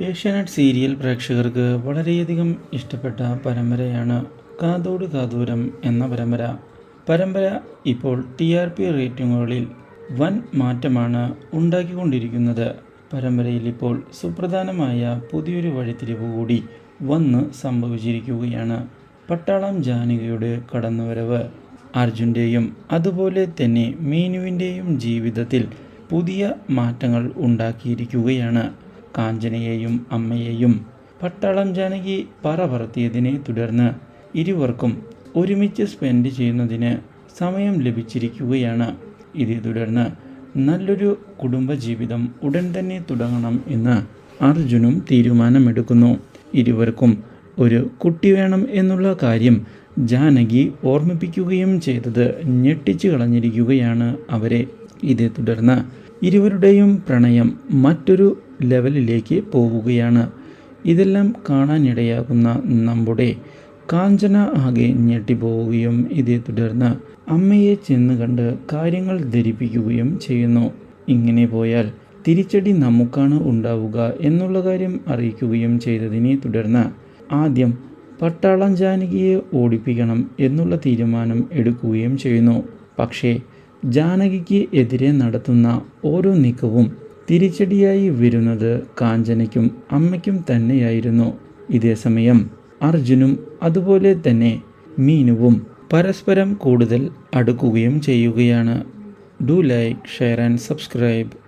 Asianet serial പ്രേക്ഷകർക്ക് വളരെയധികം ഇഷ്ടപ്പെട്ട പരമ്പരയാണ് കാതോട് കാതൂരം എന്ന പരമ്പര. പരമ്പര ഇപ്പോൾ ടി ആർ പി റേറ്റിംഗുകളിൽ വൻ മാറ്റമാണ് ഉണ്ടാക്കിക്കൊണ്ടിരിക്കുന്നത്. പരമ്പരയിൽ ഇപ്പോൾ സുപ്രധാനമായ പുതിയൊരു വഴിത്തിരിവ് കൂടി വന്ന് സംഭവിച്ചിരിക്കുകയാണ്. പട്ടാളം ജാനകിയുടെ കടന്നുവരവ്. അർജുന്റെയും അതുപോലെ തന്നെ മീനുവിന്റെയും ജീവിതത്തിൽ പുതിയ മാറ്റങ്ങൾ ഉണ്ടാക്കിയിരിക്കുകയാണ്. കാഞ്ചനയെയും അമ്മയെയും പട്ടാളം ജാനകി പറ പറത്തിയതിനെ തുടർന്ന് ഇരുവർക്കും ഒരുമിച്ച് സ്പെൻഡ് ചെയ്യുന്നതിന് സമയം ലഭിച്ചിരിക്കുകയാണ്. ഇതേ തുടർന്ന് നല്ലൊരു കുടുംബജീവിതം ഉടൻ തന്നെ തുടങ്ങണം എന്ന് അർജുനും തീരുമാനമെടുക്കുന്നു. ഇരുവർക്കും ഒരു കുട്ടി വേണം എന്നുള്ള കാര്യം ജാനകി ഓർമ്മിപ്പിക്കുകയും ചെയ്തത് ഞെട്ടിച്ചു കളഞ്ഞിരിക്കുകയാണ് അവരെ. ഇതേ തുടർന്ന് ഇരുവരുടെയും പ്രണയം മറ്റൊരു ലെവലിലേക്ക് പോവുകയാണ്. ഇതെല്ലാം കാണാനിടയാകുന്ന നമ്മുടെ കാഞ്ചന ആകെ ഞെട്ടിപ്പോവുകയും ഇതേ തുടർന്ന് അമ്മയെ ചെന്ന് കണ്ട് കാര്യങ്ങൾ ധരിപ്പിക്കുകയും ചെയ്യുന്നു. ഇങ്ങനെ പോയാൽ തിരിച്ചടി നമുക്കാണ് ഉണ്ടാവുക എന്നുള്ള കാര്യം അറിയിക്കുകയും ചെയ്തതിനെ തുടർന്ന് ആദ്യം പട്ടാളം ജാനകിയെ ഓടിപ്പിക്കണം എന്നുള്ള തീരുമാനം എടുക്കുകയും ചെയ്യുന്നു. പക്ഷേ ജാനകിക്ക് എതിരെ നടത്തുന്ന ഓരോ നീക്കവും തിരിച്ചടിയായി വരുന്നത് കാഞ്ചനയ്ക്കും അമ്മയ്ക്കും തന്നെയായിരുന്നു. ഇതേസമയം അർജുനും അതുപോലെ തന്നെ മീനുവും പരസ്പരം കൂടുതൽ അടുക്കുകയും ചെയ്യുകയാണ്. Do like share and subscribe